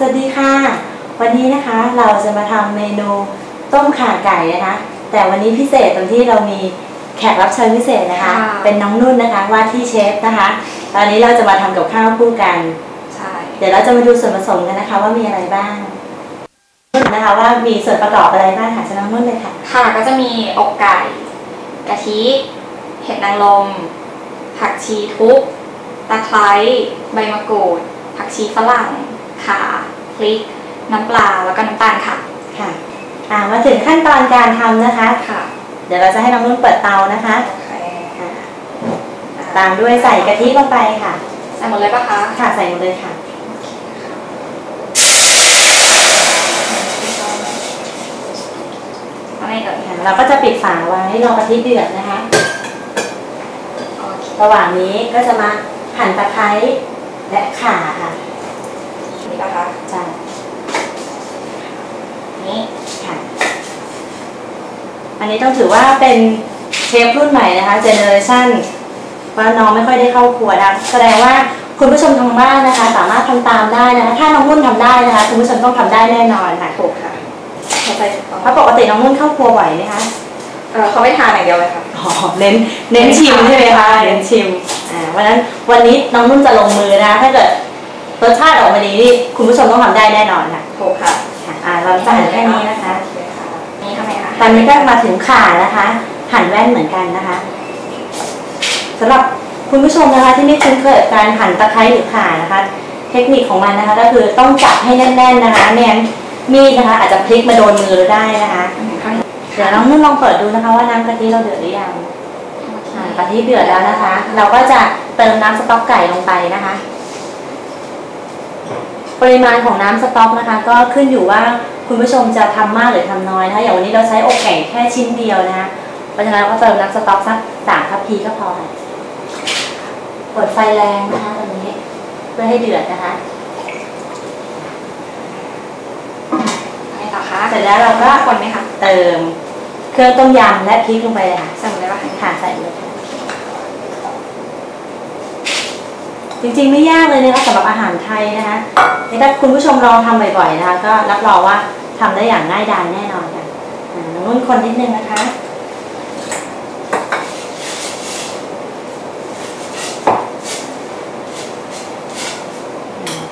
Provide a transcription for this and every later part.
สวัสดีค่ะ วันนี้นะคะเราจะมาทำเมนูต้มข่าไก่นะคะ แต่วันนี้พิเศษตรงที่เรามีแขกรับเชิญพิเศษนะคะค่ะเป็นน้องนุ่นนะคะว่าที่เชฟนะคะ ตอนนี้เราจะมาทำกับข้าวคู่กันใช่เดี๋ยวเราจะมาดูส่วนผสมกันนะคะ ว่ามีอะไรบ้างนุ่นนะคะว่ามีส่วนประกอบอะไรบ้างค่ะจะน้องนุ่นเลยค่ะ ค่ะก็จะมีอกไก่ กะทิเห็ดนางรมผักชีทุบตะไคร้ใบมะกรูดผักชีฝรั่ง ข่าพริก น้ำปลาแล้วก็น้ำตาลค่ะ ค่ะอ่ามาถึงขั้นตอนการทำนะคะ ค่ะ เดี๋ยวเราจะให้น้องนุ่นเปิดเตานะคะโอเคอ่าตามด้วยใส่กะทิลงไปค่ะ ใส่หมดเลยปะคะ ค่ะ ใส่หมดเลยค่ะอะไรเอ่ยค่ะเราก็จะปิดฝาไว้รอกะทิเดือดนะคะโอเคระหว่างนี้ก็จะมาหั่นตะไคร้และข่าค่ะนี่ปะ คะใช่นี่ค่ะ อันนี้ต้องถือว่าเป็นเชฟรุ่นใหม่นะคะเจเนอเรชั่นว่าน้องไม่ค่อยได้เข้าครัวนะแสดงว่าคุณผู้ชมทางบ้านนะคะ สามารถทำตามได้นะคะ ถ้าน้องนุ่นทำได้นะคะ คุณผู้ชมต้องทำได้แน่นอนค่ะถูกค่ะเข้าใจถูกต้องเพราะปกติน้องนุ่นเข้าครัวบ่อยไหมคะเออเขาไม่ทานอย่างเดียวเลยค่ะอ๋อเน้นเน้นชิมใช่ไหมคะเน้นชิมอ่าวันนั้นวันนี้น้องนุ่นจะลงมือนะ ถ้าเกิด รสชาติออกมาดีนี่คุณผู้ชมต้องทำได้แน่นอนค่ะถูกค่ะค่ะอ่าเราจะหั่นแค่นี้นะคะโอเคค่ะนี่ทำไมคะตอนนี้ก็มาถึงข่านะคะ หั่นแว่นเหมือนกันนะคะสำหรับคุณผู้ชมนะคะที่ไม่คุ้นเคยกับการหั่นตะไคร้หรือข่านะคะ เทคนิคของมันนะคะ ก็คือต้องจับให้แน่นๆนะคะไม่งั้นมีดนะคะ อาจจะพลิกมาโดนมือเราได้นะคะข้างในเดี๋ยวน้องนุ่นลองเปิดดูนะคะ ว่าน้ำกะทิเราเดือดหรือยังอ่ากะทิเดือดแล้วนะคะ เราก็จะเติมน้ำสต๊อกไก่ลงไปนะคะ ปริมาณของน้ำสต๊อกนะคะ ก็ขึ้นอยู่ว่าคุณผู้ชมจะทำมากหรือทำน้อยนะคะอย่างวันนี้เราใช้อกไก่แค่ชิ้นเดียวนะคะเพราะฉะนั้นเราก็เติมน้ำสต๊อกสักสามทัพพีก็พอค่ะเปิดไฟแรงนะคะตอนนี้เพื่อให้เดือดนะคะไงต่อคะเสร็จแล้วเราก็คนไหมคะเติมเครื่องต้มยำและพริกลงไปเลยค่ะใส่หมดเลยปะคะค่ะใส่เลยค่ะ จริงๆไม่ยากเลยนะคะสำหรับอาหารไทยนะคะถ้าคุณผู้ชมลองทำบ่อยๆนะคะ ก็รับรองว่าทำได้อย่างง่ายดายแน่นอนค่ะอ่าน้องนุ่นคนนิดนึงนะคะ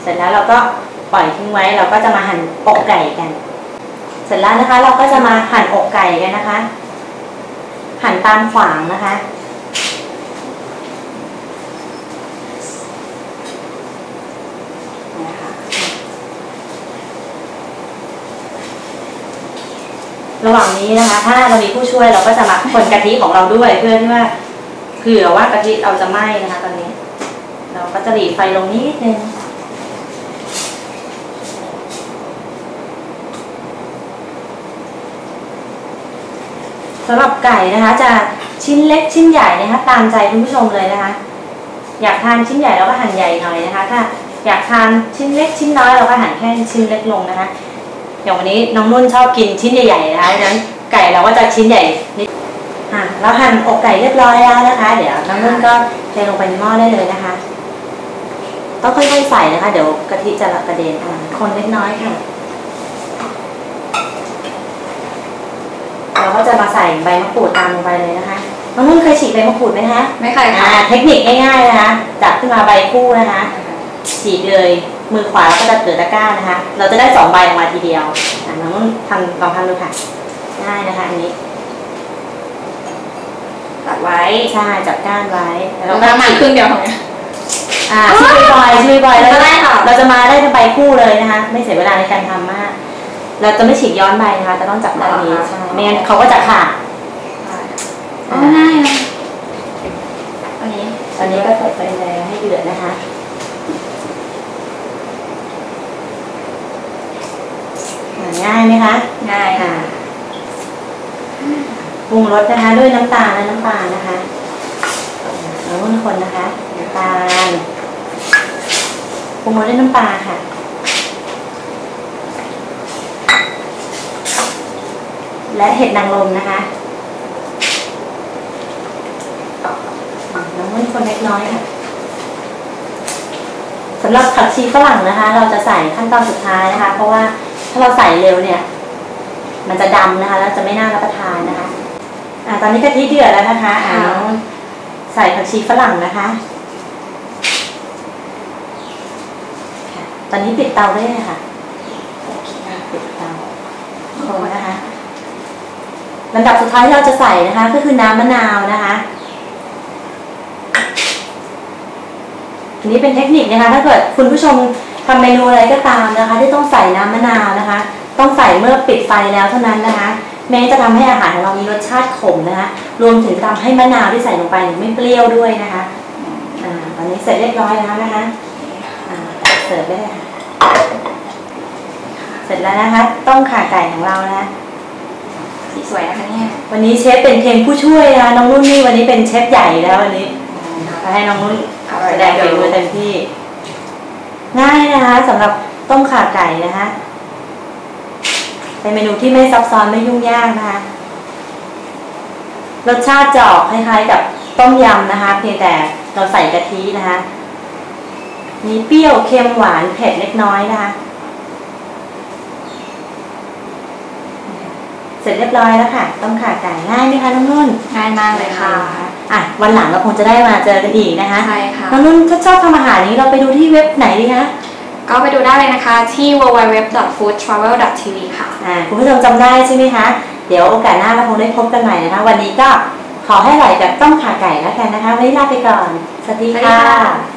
เสร็จแล้วเราก็ปล่อยทิ้งไว้เราก็จะมาหั่นอกไก่กัน เสร็จแล้วนะคะ เราก็จะมาหั่นอกไก่กันนะคะ หั่นตามขวางนะคะ ระหว่างนี้นะคะ ถ้าเรามีผู้ช่วยเราก็จะมาคนกะทิของเราด้วย เพื่อที่ว่าเผื่อว่ากะทิเราจะไหม้นะคะ ตอนนี้ เราก็จะหลีไฟลงนิดนึงสำหรับไก่นะคะ จะชิ้นเล็กชิ้นใหญ่นะคะ ตามใจคุณผู้ชมเลยนะคะ อยากทานชิ้นใหญ่เราก็หั่นใหญ่หน่อยนะคะ ถ้าอยากทานชิ้นเล็กชิ้นน้อยเราก็หั่นแค่ชิ้นเล็กลงนะคะ อย่างวันนี้น้องนุ่นชอบกินชิ้นใหญ่ๆนะคะดังนั้นไก่เราก็จะชิ้นใหญ่นิดอะเราหั่นอกไก่เรียบร้อยแล้วนะคะ เดี๋ยวน้องนุ่นก็เทลงไปในหม้อได้เลยนะคะ ต้องค่อยๆใส่นะคะ เดี๋ยวกะทิจะกระเด็นอะคนเล็กน้อยค่ะเราก็จะมาใส่ใบมะกรูดตามลงไปเลยนะคะน้องนุ่นเคยฉีกใบมะกรูดไหมคะไม่เคยอ่าค่ะเทคนิคง่ายๆนะคะจับขึ้นมาใบคู่นะคะ ฉีกเลย มือขวาแล้วก็จะเกิดตะกร้านะคะ เราจะได้สองใบออกมาทีเดียวอะน้องนุ่นทำลองทำดูค่ะง่ายนะคะ อันนี้ตัดไว้ใช่จับก้านไว้แล้วแล้เราวก็ก็มาครึ่งเดียวของเนี่ยอ่าช่วยบ่อยช่วยบ่อยแล้วได้ค่ะเราจะมาได้เป็นใบคู่เลยนะคะ ไม่เสียเวลาในการทำมาก เราจะไม่ฉีกย้อนใบนะคะจะต้องจับด้านนี้ใช่ไม่งั้นเขาก็จะขาดอ๋อง่ายนะอันนี้ตอนนี้ก็เปิดไฟแรงให้เดือดนะคะอ่า ง่ายไหมคะง่ายค่ะค่ะปรุงรสนะคะ ด้วยน้ำตาลและน้ำปลานะคะเราต้นคนนะคะน้ำตาลปรุงรสด้วยน้ำปลาค่ะและเห็ดนางรมนะคะน้ำมันคนเล็กน้อยค่ะสสำหรับผักชีฝรั่งนะคะ เราจะใส่ขั้นตอนสุดท้ายนะคะ เพราะว่า ถ้าเราใส่เร็วเนี่ย มันจะดำนะคะ แล้วจะไม่น่ารับประทานนะคะ อ่า ตอนนี้กะทิเดือดแล้วนะคะอ่าค่ะน้องใส่ผักชีฝรั่งนะคะค่ะตอนนี้ปิดเตาได้เลยค่ะปิดเตาคนนะคะลำดับสุดท้ายที่เราจะใส่นะคะ ก็คือน้ำมะนาวนะคะอันนี้เป็นเทคนิคนะคะ ถ้าเกิดคุณผู้ชม ทำเมนูอะไรก็ตามนะคะ ที่ต้องใส่น้ำมะนาวนะคะ ต้องใส่เมื่อปิดไฟแล้วเท่านั้นนะคะ แม้จะทำให้อาหารของเรามีรสชาติขมนะคะ รวมถึงทำให้มะนาวที่ใส่ลงไปเนี่ยไม่เปรี้ยวด้วยนะคะอ่าตอนนี้เสร็จเรียบร้อยแล้วนะคะอ่าเสิร์ฟได้เลยค่ะเสร็จแล้วนะคะ ต้มข่าไก่ของเรานะคะสีสวยนะคะเนี่ยวันนี้เชฟเป็นเพียงผู้ช่วยนะคะน้องนุ่นนี่วันนี้เป็นเชฟใหญ่แล้ววันนี้ให้น้องนุ่นอร่อยแสดงฝีมือเต็มที่ ง่ายนะคะสำหรับต้มข่าไก่นะคะเป็นเมนูที่ไม่ซับซ้อนไม่ยุ่งยากนะคะรสชาติจะออกคล้ายๆกับต้มยำนะคะ เพียงแต่เราใส่กะทินะคะมีเปรี้ยวเค็มหวานเผ็ดเล็กน้อยนะคะเสร็จเรียบร้อยแล้วค่ะ ต้มข่าไก่ง่ายไหมคะน้องนุ่นง่ายมากเลยค่ะ อะวันหลังเราคงจะได้มาเจอกันอีกนะคะใช่ค่ะน้องนุ่นถ้าชอบทำอาหารนี้เราไปดูที่เว็บไหนดีคะก็ไปดูได้เลยนะคะที่ www.foodtravel.tv ค่ะอ่าคุณผู้ชมจำได้ใช่ไหมคะ เดี๋ยวโอกาสหน้าเราคงได้พบกันใหม่นะคะ วันนี้ก็ขอให้ไหลแบบต้มข่าไก่แล้วกันนะคะวันนี้ลาไปก่อน สวัสดีสวัสดีค่ะค่ะ